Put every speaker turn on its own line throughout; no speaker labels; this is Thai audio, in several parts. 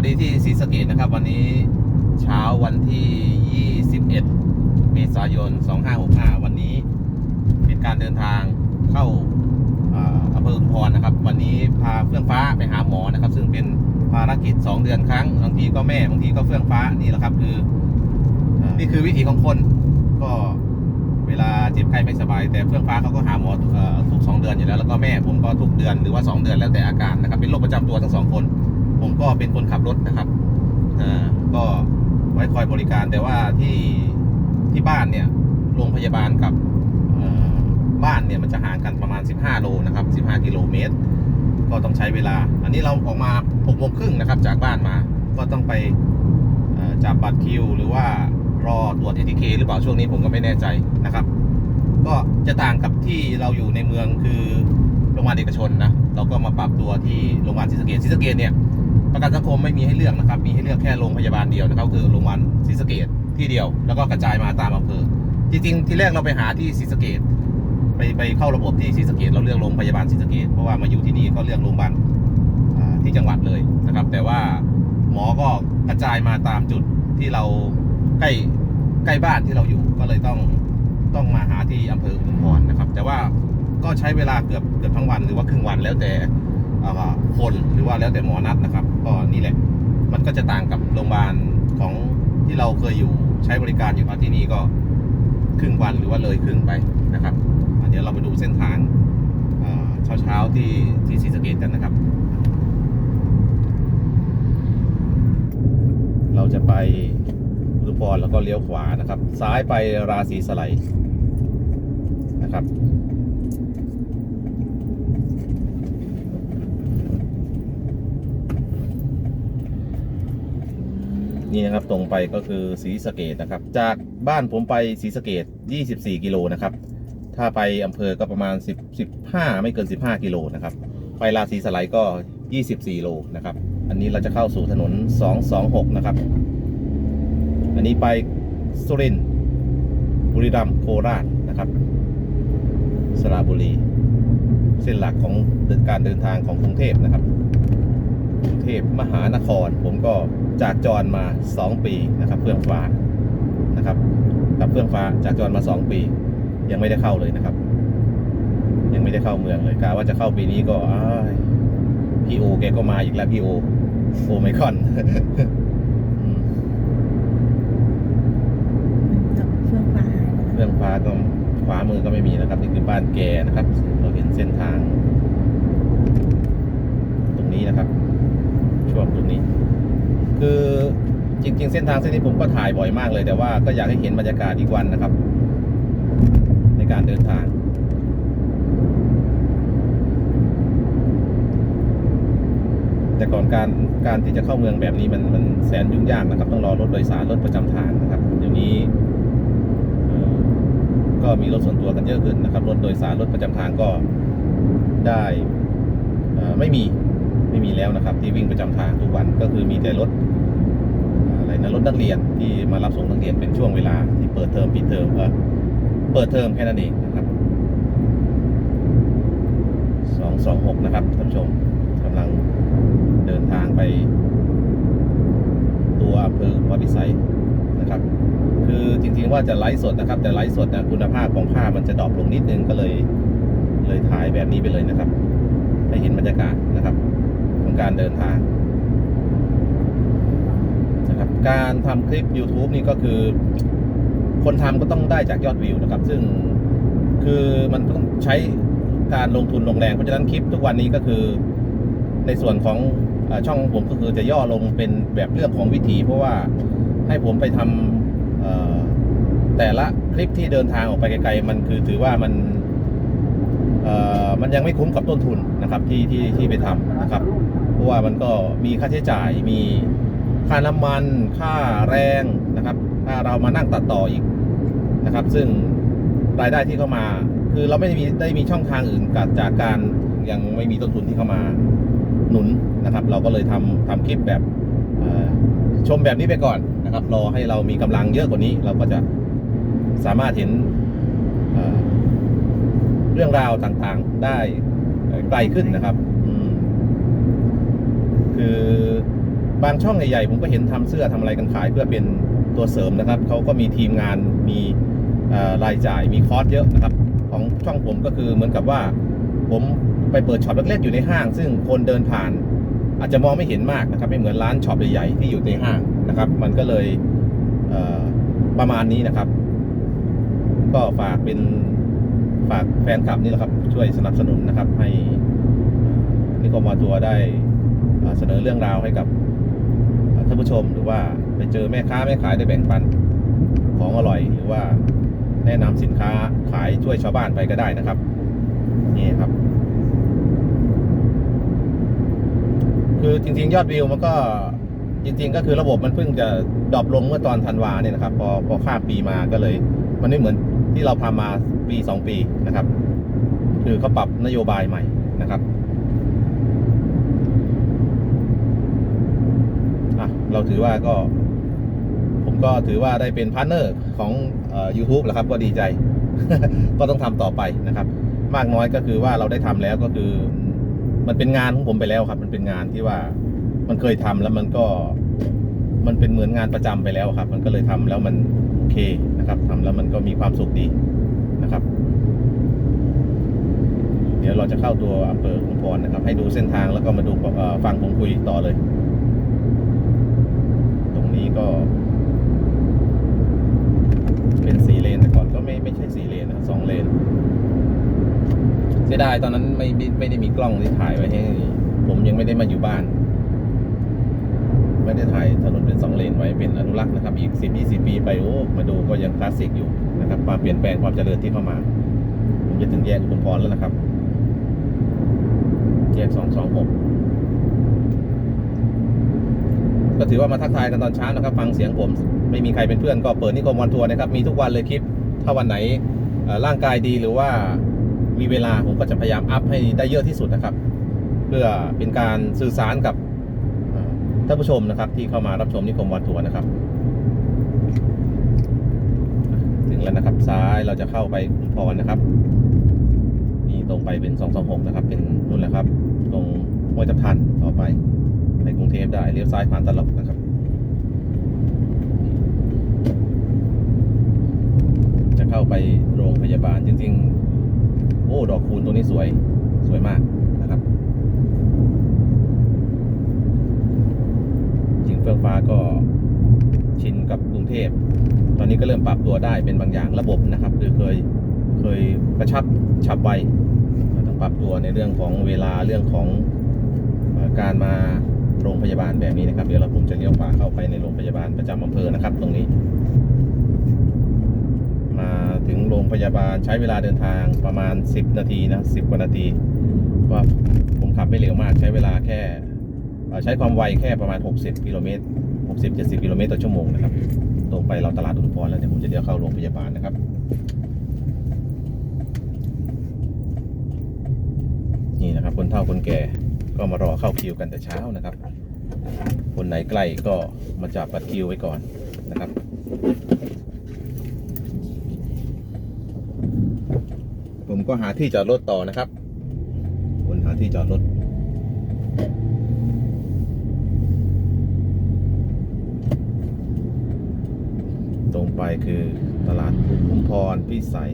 วัสดีที่ศรีสะเกดนะครับ วันนี้เช้าวันที่ 21 เมษายน 2565 วันนี้เป็นการเดินทางเข้าอำเภออุทุมพรนะครับ วันนี้พาเฟื่องฟ้าไปหาหมอนะครับ ซึ่งเป็นภารกิจ 2 เดือนครั้งบางทีก็แม่บางทีก็เฟื่องฟ้านี่แหละครับ คือนี่คือวิถีของคนก็เวลาเจ็บไข้ไม่สบาย แต่เฟื่องฟ้าเขาก็หาหมออทุก2เดือนอยู่แล้วแล้วก็แม่ผมก็ทุกเดือนหรือว่า 2 เดือนแล้วแต่อาการนะครับเป็นโรคประจำตัวทั้งสองคน ผมก็เป็นคนขับรถนะครับก็ไว้คอยบริการแต่ว่าที่ที่บ้านเนี่ยโรงพยาบาลกับบ้านเนี่ยมันจะห่างกันประมาณ 15 โลนะครับ 15 กิโลเมตร ก็ต้องใช้เวลา อันนี้เราออกมา6โมงครึ่งนะครับ จากบ้านมา ก็ต้องไปจับบัตรคิว หรือว่ารอตรวจ ATK หรือเปล่าช่วงนี้ผมก็ไม่แน่ใจนะครับ ก็จะต่างกับที่เราอยู่ในเมืองคือโรงพยาบาลเอกชนนะ เราก็มาปรับตัวที่โรงพยาบาลศรีสะเกดศรีสะเกดเนี่ย ประกันสังคมไม่มีให้เลือกนะครับ มีให้เลือกแค่โรงพยาบาลเดียวนะครับคือโรงพยาบาลศรีสะเกดที่เดียว แล้วก็กระจายมาตามอำเภอ จริงๆ ที่แรกเราไปหาที่ศรีสะเกดไปไปเข้าระบบที่ศรีสะเกดเราเลือกโรงพยาบาลศรีสะเกดเพราะว่ามาอยู่ที่นี่ก็เลือกโรงพยาบาลที่จังหวัดเลยนะครับ แต่ว่าหมอก็กระจายมาตามจุดที่เราใกล้ใกล้บ้านที่เราอยู่ก็เลยต้องต้องมาหาที่อำเภออุทุมพรนะครับ แต่ว่าก็ใช้เวลาเกือบเกือบทั้งวันหรือว่าครึ่งวันแล้วแต่ ว่าแล้วแต่หมอนัดนะครับ ก็นี่แหละ มันก็จะต่างกับโรงพยาบาลของที่เราเคยอยู่ใช้บริการอยู่มาที่นี่ก็ครึ่งวันหรือว่าเลยครึ่งไปนะครับ เดี๋ยวเราไปดูเส้นทางเช้าเช้าๆที่ที่ศรีสะเกดกันนะครับ เราจะไปอุทุพรแล้วก็เลี้ยวขวานะครับ ซ้ายไปราศีสไลนะครับ นี่นะครับตรงไปก็คือศรีสะเกดนะครับ จากบ้านผมไปศรีสะเกด24 กิโลนะครับ ถ้าไปอำเภอก็ประมาณ 10 15 ไม่เกิน 15 กิโลนะครับ ไปราศีสไลด์ก็ 24 โลนะครับ อันนี้เราจะเข้าสู่ถนน 226 นะครับ อันนี้ไปสุรินทร์บุรีรัมย์โคราชนะครับ สระบุรี เส้นหลักของการเดินทางของกรุงเทพนะครับ กรุงเทพมหานคร ผมก็จากจรมา 2 ปีนะครับเฟื่องฟ้านะครับกับเฟื่องฟ้าจากจรมา 2 ปี ยังไม่ได้เข้าเลยนะครับ ยังไม่ได้เข้าเมืองเลยกะว่าจะเข้าปีนี้ก็อ้ายพี่โอแกก็มาอีกแล้วพี่โอโอไมคอนอืม
กับเฟื่องฟ้า
เฟื่องฟ้าก็ขวามือก็ไม่มีนะครับนี่คือบ้านแกนะครับ เราเห็นเส้นทาง ตรงนี้นะครับ ช่วงตรงนี้ คือจ ริง ๆ เส้นทางเส้นนี้ผมก็ถ่ายบ่อยมากเลย แต่ว่าก็อยากให้เห็นบรรยากาศอีกวันนะครับ ในการเดินทางแต่ก่อนการการที่จะเข้าเมืองแบบนี้มันมันแสนยุ่งยากนะครับ ต้องรอรถโดยสารรถประจำทางนะครับเดี๋ยวนี้ก็มีรถส่วนตัวกันเยอะขึ้นนะครับ รถโดยสารรถประจำทางก็ได้ไม่มีไม่มีแล้วนะครับ ที่วิ่งประจำทางทุกวันก็คือมีแต่รถ รนรถนักเรียนที่มารับส่งนักเรียนเป็นช่วงเวลาที่เปิดเทอมปิดเทอมเออเปิดเทอมแค่นั้นเองนะครับสองสองหกนะครับท่านผู้ชมกำลังเดินทางไปตัวอำเภอวัดพิสัยนะครับ คือจริงๆว่าจะไลฟ์สดนะครับ แต่ไลฟ์สดนะคุณภาพของภาพมันจะดรอปลงนิดนึงก็เลยเลยถ่ายแบบนี้ไปเลยนะครับ ให้เห็นบรรยากาศนะครับ ของการเดินทาง การทำคลิป YouTube นี่ก็คือ คนทำก็ต้องได้จากยอดวิวนะครับ ซึ่งคือมันต้องใช้การลงทุนลงแรงเพราะฉะนั้นคลิปทุกวันนี้ก็คือในส่วนของช่องผมก็คือจะย่อลงเป็นแบบเรื่องของวิถี เพราะว่าให้ผมไปทำเอ่อแต่ละคลิปที่เดินทางออกไปไกลๆมันคือถือว่ามันมันยังไม่คุ้มกับต้นทุนนะครับที่ที่ที่ไปทำนะครับ เพราะว่ามันก็มีค่าใช้จ่ายมี ค่าน้ำมันค่าแรงนะครับ ถ้าเรามานั่งตัดต่ออีกนะครับ ซึ่งรายได้ที่เข้ามา คือเราไม่ได้มีได้มีช่องทางอื่นกับจากการยังไม่มีต้นทุนที่เข้ามาหนุนนะครับ เราก็เลยทำทำคลิปแบบชมแบบนี้ไปก่อนนะครับ รอให้เรามีกำลังเยอะกว่านี้ เราก็จะสามารถเห็นเรื่องราวต่างๆได้ไกลขึ้นนะครับ คือ บางช่องใหญ่ๆผมก็เห็นทำเสื้อทำอะไรกันขายเพื่อเป็นตัวเสริมนะครับเขาก็มีทีมงานมีรายจ่ายมีคอร์สเยอะนะครับ ของช่องผมก็คือเหมือนกับว่าผมไปเปิดช็อปเล็กๆอยู่ในห้าง ซึ่งคนเดินผ่าน อาจจะมองไม่เห็นมากนะครับไม่เหมือนร้านช็อปใหญ่ๆที่อยู่ในห้างนะครับ มันก็เลยเประมาณนี้นะครับ ก็ฝากเป็นฝากแฟนคลับนี่แหละครับ ช่วยสนับสนุนนะครับ ให้นิคมวาทัวได้เสนอเรื่องราวให้กับ ท่านผู้ชมหรือว่าไปเจอแม่ค้าแม่ขายได้แบ่งปันของอร่อยหรือว่าแนะนำสินค้าขายช่วยชาวบ้านไปก็ได้นะครับ นี่ครับ คือจริง ๆ ยอดวิวมันก็จริง ๆ ก็คือระบบมันเพิ่งจะดรอปลงเมื่อตอนธันวาเนี่ยนะครับ พอพอข้ามปีมาก็เลย มันไม่เหมือนที่เราพามาปีสองปีนะครับ คือเขาปรับนโยบายใหม่นะครับอะ เราถือว่าก็ ผมก็ถือว่าได้เป็นพาร์ทเนอร์ของเอ่อ YouTube แหละครับ ก็ดีใจ ก็ต้องทำต่อไปนะครับ มากน้อยก็คือว่าเราได้ทำแล้วก็คือ มันเป็นงานของผมไปแล้วครับ มันเป็นงานที่ว่ามันเคยทำแล้วมันก็มันเป็นเหมือนงานประจำไปแล้วครับ มันก็เลยทำแล้วมันโอเคนะครับทำแล้วมันก็มีความสุขดีนะครับ เดี๋ยวเราจะเข้าตัวอำเภอชุมพรนะครับ ให้ดูเส้นทางแล้วก็มาดูฟังผมคุยต่อเลย ก็เป็นสี่เลนแต่ก่อนก็ไม่ไม่ใช่สี่เลนนะสองเลนเสียดายตอนนั้นไม่ไม่ได้มีกล้องที่ถ่ายไว้ให้ ผมยังไม่ได้มาอยู่บ้าน ไม่ได้ถ่ายถนนเป็นสองเลนไว้เป็นอนุรักษ์นะครับ อีกสิบยี่สิบปีไปโอ้มาดูก็ยังคลาสสิกอยู่นะครับความเปลี่ยนแปลงความเจริญที่เข้ามา ผมจะถึงแยกอุดมพรแล้วนะครับแยกสองสองหก ก็ถือว่ามาทักทายกันตอนเช้านะครับ ฟังเสียงผม ไม่มีใครเป็นเพื่อนก็เปิดนิคมวันทัวร์นะครับ มีทุกวันเลยคลิป ถ้าวันไหนร่างกายดีหรือว่ามีเวลาผมก็จะพยายามอัพให้ได้เยอะที่สุดนะครับ เพื่อเป็นการสื่อสารกับท่านผู้ชมนะครับ ที่เข้ามารับชมนิคมวันทัวร์นะครับ ถึงแล้วนะครับซ้ายเราจะเข้าไปพรนะครับนี่ตรงไปเป็น 226 นะครับ เป็นนู่นแหละครับ ตรงห้วยทับทันต่อไป ไปกรุงเทพได้เลี้ยวซ้ายผ่านตลกนะครับ จะเข้าไปโรงพยาบาลจริง ๆ โอ้ ดอกคูณตัวนี้สวยสวยมากนะครับ จริงเฟื่องฟ้าก็ชินกับกรุงเทพ ตอนนี้ก็เริ่มปรับตัวได้เป็นบางอย่างระบบนะครับ คือเคยเคยกระชับฉับไวต้องปรับตัวในเรื่องของเวลาเรื่องของการมา โรงพยาบาลแบบนี้นะครับ เดี๋ยวเราผมจะเลี้ยวขวาเข้าไปในโรงพยาบาลประจำอำเภอนะครับ ตรงนี้ มาถึงโรงพยาบาลใช้เวลาเดินทางประมาณ 10 นาทีนะ10 กว่านาทีว่าผมขับไม่เร็วมากใช้เวลาแค่ใช้ความไวแค่ประมาณ 60 กิโลเมตร 60-70 กิโลเมตรต่อชั่วโมงนะครับ ตรงไปเราตลาดอุดมพรแล้วเดี๋ยวผมจะเลี้ยวเข้าโรงพยาบาลนะครับนี่นะครับคนเฒ่าคนแก่ ก็มารอเข้าคิวกันแต่เช้านะครับ คนไหนใกล้ก็มาจับบัตรคิวไว้ก่อนนะครับผมก็หาที่จอดรถต่อนะครับคนหาที่จอดรถ ตรงไปคือตลาดอุมพรพิสัย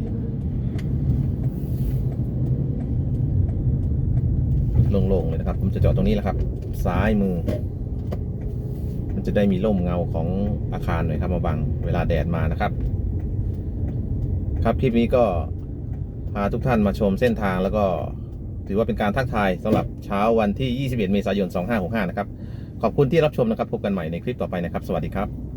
โล่งๆเลยนะครับ ผมจะจอดตรงนี้แหละครับ ซ้ายมือ มันจะได้มีร่มเงาของอาคารหน่อยครับมาบังเวลาแดดมานะครับ ครับคลิปนี้ก็พาทุกท่านมาชมเส้นทางแล้วก็ถือว่าเป็นการทักทายสำหรับเช้าวันที่ 21 เมษายน 2565 นะครับ ขอบคุณที่รับชมนะครับ พบกันใหม่ในคลิปต่อไปนะครับ สวัสดีครับ